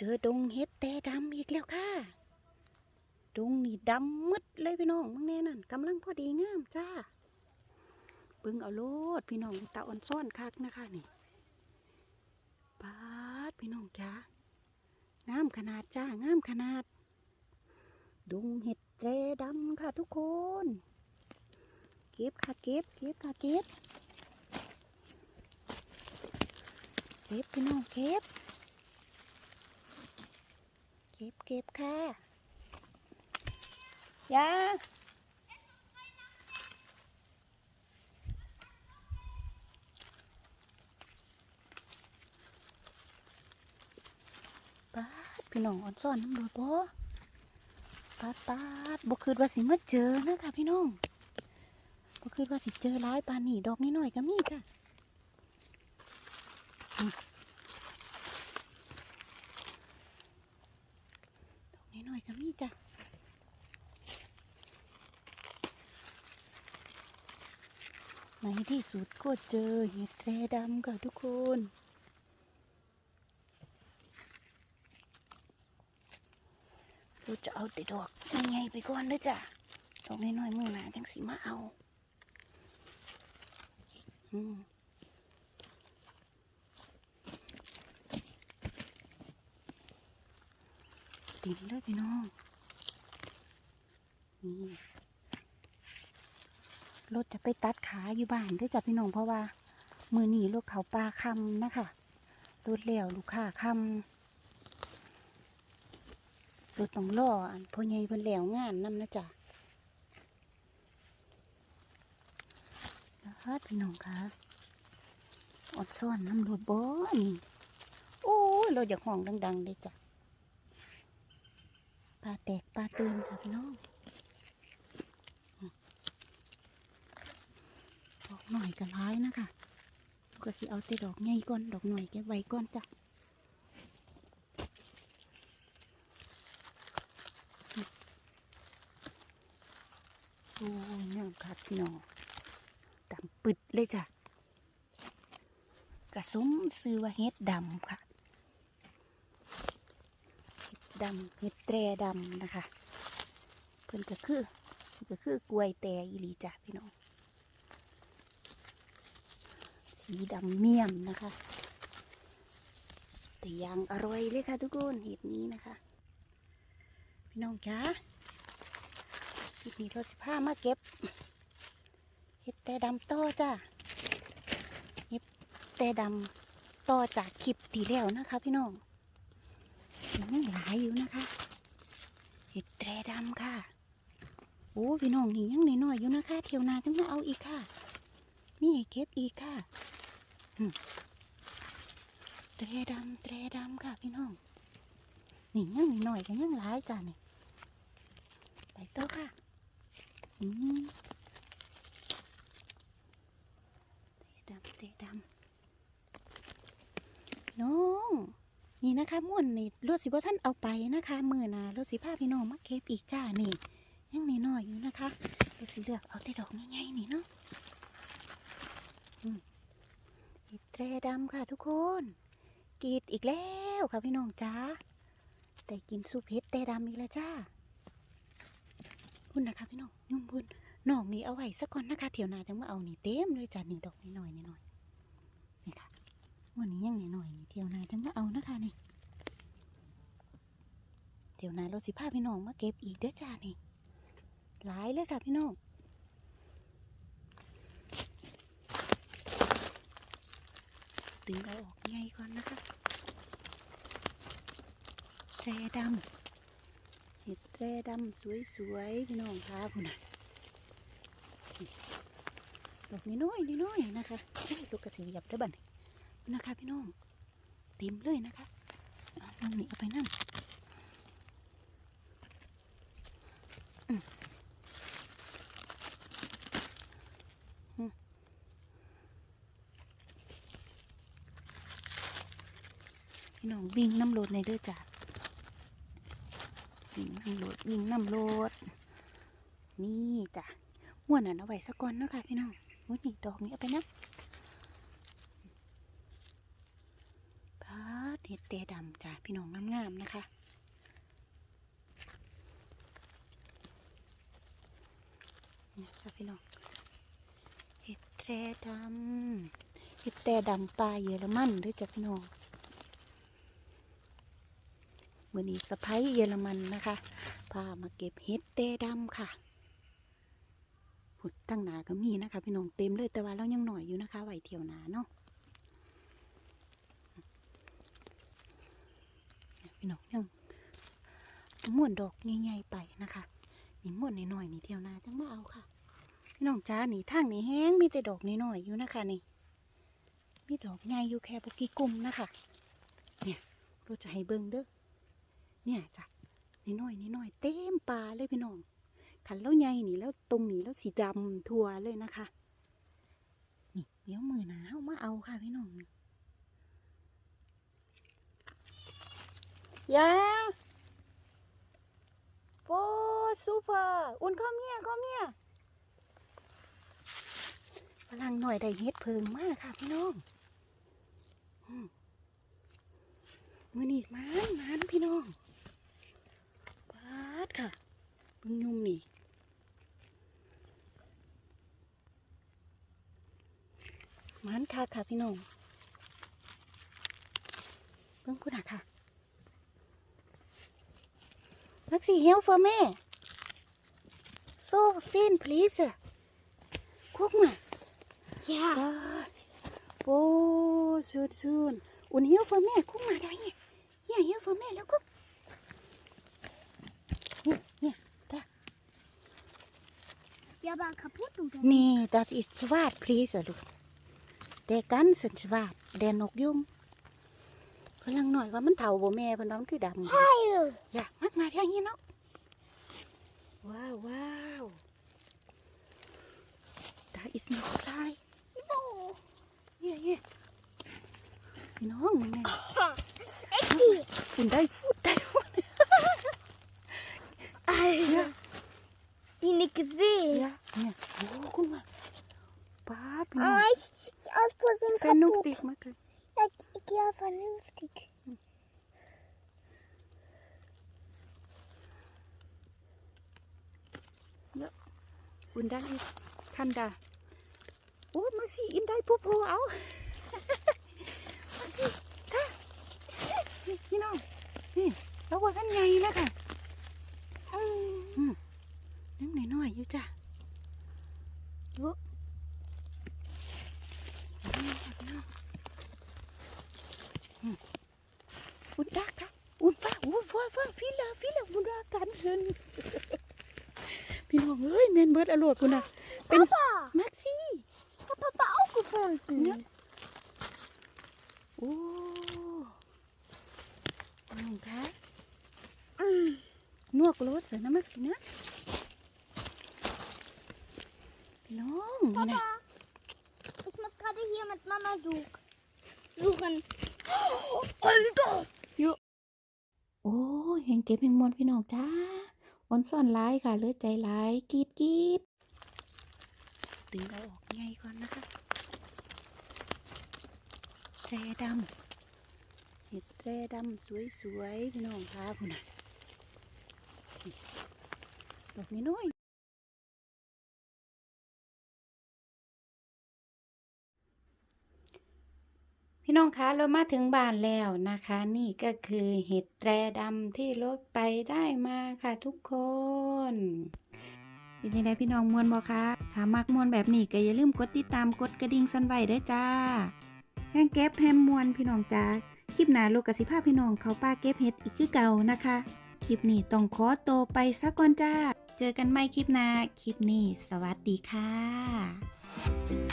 เจอดงเห็ดแต่ดำอีกแล้วค่ะ ดงนี่ดำมืดเลยพี่น้องมึงแน่นั่นกำลังพอดีงามจ้าเบิ่งเอาโลดพี่น้องตาอ่อนซ่อนคักนะคะนี่ปาดพี่น้องจ้างามขนาดจ้างามขนาด ดงเห็ดแตรดำค่ะทุกคน เก็บค่ะเก็บเก็บค่ะเก็บเก็บพี่น้องเก็บ เก็บเก็บค่ะยาป้าพี่น้องอ่อนซ่อนน้ำรดบ่ปาดปาบ่คืดว่าสิมาเจอนะคะพี่น้องบ่คืดว่าสิเจอร้ายปานนี่ดอกน้อยก็มีจ้ะ ด อกน้อยก็มีจ้ะในที่สุดก็เจอเห็ดแครดำค่ะทุกคนเราจะเอาแต่ดอกใหญ่ๆไปก่อนเด้วยจ้ะ ดอกน้อยๆมือหนาจังสีมาเอา อืม ติดเลยพี่น้อง นี่รถจะไปตัดขาอยู่บ้านด้วยจ้ะพี่น้องเพราะว่า มือหนีรถเขาปลาคำนะคะรถเลี้ยวลูกค้าคำรถต้องล่ออันพ่อใหญ่เพิ่นแล้วงานนำนะจ๊ะนะคะพี่น้องคะอดซ่อนน้ำรถบ่นี่โอ้ยรถอยากห้องดังๆเลยจ้ะาแตกปลาตื่นค่ะพี่น้องดอกหน่อยก็ร้ายนะคะก็สิเอาแต่ดอกใหญ่ก่อนดอกหน่อยเก็บไว้ก่อนจ้ะโอ้ยงามคักพี่น้องดำปึดเลยจ้ะกระสมซื้อว่าเฮ็ดดำค่ะ ดำเห็ดแตรดำนะคะ เพิ่นก็คือก็คือกล้วยแตรอีหลีจ้ะพี่น้อง สีดำเมี่ยมนะคะ แต่ยังอร่อยเลยค่ะทุกคนเห็ดนี้นะคะ พี่น้องจ้าคลิปนี้เราสิพามาเก็บ เห็ดแต่ดำต่อจ้าเห็ดแต่ดำต่อจากคลิปที่แล้วนะคะ พี่น้อง ยังหลายอยู่นะคะ เห็ดแตรดำค่ะ โอ้พี่น้องนี่ยังน้อยๆอยู่นะคะ เที่ยวนาจังมาเอาอีกค่ะมีให้เก็บอีกค่ะแตรดำแตรดำค่ะพี่น้องนี่ยังน้อยๆกันยังหลายจ้ะนี่ไปต่อค่ะอืมแตรดำแตรดำน้อง นี่นะคะม่วนนี่รถสิบ่ท่านเอาไปนะคะมือหนารถสิพาพี่น้องมาเก็บอีกจ้านี่ยังมีน้อยอยู่นะคะรถสิเลือกเอาแต่ดอกง่ายๆนี่เนาะอืมเห็ดแตรดำค่ะทุกคนกีดอีกแล้วค่ะพี่น้องจ้าแต่กินซุปเห็ดแตรดำอีกแล้วจ้าพุ่นนะคะพี่น้องยุ่มพุ่นน้องนี่เอาไว้สักก่อนนะคะเถียวหนาจังมาเอานี่เต็มเลยจ้านี่ดอกน้อยๆน้อยๆนี่ค่ะ วันนี้ยังหน่อยๆนี่เที่ยวนาจังมาเอานะคะนี่เที่ยวนาเราสิพาพี่น้องมาเก็บอีกเด้อจ้านี่หลายเลยค่ะพี่น้องตึงเอาออกไงก่อนนะคะแตรดำเห็ดแตรดำสวยๆพี่น้องค่ะคุณน่ะนี่ดอกน้อยๆน้อยๆนะคะลูกกระสีหยับเด้อบัน นะคะพี่น้อง เต็มเลยนะคะเอาน้องนี่เอาไปนั่นพี่น้องวิ่งน้ำโลดในเด้อจ้ะวิ่งน้ำโลดวิ่งน้ำโลดนี่จ้ะม้วนอันเอาไว้สักก่อนเนาะคะพี่น้องม้วนนี่ดอกนี้เอาไปนะ พาด เห็ดแต่ดำจ้ะพี่น้องงามๆนะคะ นี่ค่ะพี่น้องเห็ดแต่ดำเห็ดแต่ดำปลาเยอรมันด้วยจ้ะพี่น้องมือนี้สะพ้ยเยอรมันนะคะพามาเก็บเห็ดแต่ดำค่ะผุดตั้งหนาก็มีนะคะ พี่น้องเต็มเลยแต่ว่าเรายังหน่อยอยู่นะคะไหวเที่ยวหนาเนาะเนี่ย พี่น้องยังม้วนดอกใหญ่ๆไปนะคะนี่ม้วนน่อยๆนี่เที่ยวนาจังมาเอาค่ะ พี่น้องจ้านี่ทางนี่แห้งมีแต่ดอกน้อยๆอยู่นะคะนี่ มีดอกใหญ่อยู่แค่ปกี่กลุ่มนะคะ เนี่ยเราจะให้เบิ่งเด้อเนี่ยจ้ะนิดหน่อยนิดหน่อยเต็มป่าเลยพี่น้องขันแล้วใหญ่นี่แล้วตรงนี้แล้วสีดำทั่วเลยนะคะ นี่เดี๋ยวมือหนาวมาเอาค่ะพี่น้อง ยาโอ้ซูเปอร์อุ่นข้าวเมียข้าวเมียพลังหน่อยได้เฮ็ดเพิงมากค่ะพี่น้องมือนี่มันมันพี่น้องปาดค่ะเบิ่งยุ่มนี่มันค่ะค่ะพี่น้องเบิ่งคุณอะค่ะนักสีเฮลฟอร์แม่โซฟิน please คุกมา Ja. ปาดโอ้สุดสุดอุ่นเฮลฟอร์แม่คุกมาได้เนี่ยเนี่ยเฮลฟอร์แม่แล้วคุกเนี่ยเนี่ย Ja, aber kaputt oder? Nee, das ist schwarz, please, du. Der ganze schwarz, der น กยุงพลังหน่อยว่ามันเถาบ่แม่เพิ่นว่ามันคือดำ Heil! อย่ามากมาทางนี้เนาะว้าวว้าว da ist noch frei Oh. เนี่ยเนี่ยพี่น้องมึงเนี่ย Ecki! คุณได้ฟูดได้ฟูด Alter! Die nicht gesehen. เนี่ยเนี่ยโอ้คุณมาป้าดพี่น้อง Ah, ich, ich aus Versehen สนุก kaputt. ติกมาก เลย Ich, ich, ja, vernünftig. คุณได้ทันดาโอ้มักซี่อินได้ผู้โพเอา มักซี่ท่านี่พี่น้องนี่แล้วว่าท่านใหญ่แล้วค่ะอืมนั่งหน่อยๆอยู่จ้ะโอ้นี่ค่ะพี่น้องอืมอุ่นดาค่ะอุ่นฟ้าอุ่น ฟ้าฟ้าฟิลาฟิลาอุ่นดากันซึนพี่น้องเอ้ยแมนเบิร์ดอรวดคุณน่ะเป็น Papa! แม็กซี่ Hat Papa auch gefunden. Ja. โอ้น้องคะ Mm. นวกรถเสร็จนะแม็กซี่นะพี่น้องนี่นะ Papa! Ich muss gerade hier mit Mama such suchen. Alter! โอ้ยเห็นเก็บเห็นมวนพี่น้องจ้าวันซ่อนร้ายค่ะเลือใจร้ายกรีดกรีดตึงเราออกไงก่อนนะคะแตรดำเห็ดแตรดำสวยๆพี่น้องค่ะคุณน่ะดอกนี้น้อย พี่น้องคะเรามาถึงบ้านแล้วนะคะ นี่ก็คือเห็ดแตรดำที่รถไปได้มาค่ะทุกคนเป็นยังไงพี่น้องมวนบอคะถ้ามักมวนแบบนี้ก็อย่าลืมกดติดตามกดกระดิ่งสันไว้ด้อจ้าแห้งเก็บแฮมมวนพี่น้องจ้าคลิปหน้าลูกกสิภาพพี่น้องเขาป้าเก็บเห็ดอีกคือเก่านะคะ คลิปนี้ต้องขอโตไปสักก่อนจ้า เจอกันใหม่คลิปหน้าคลิปนี้ สวัสดีค่ะ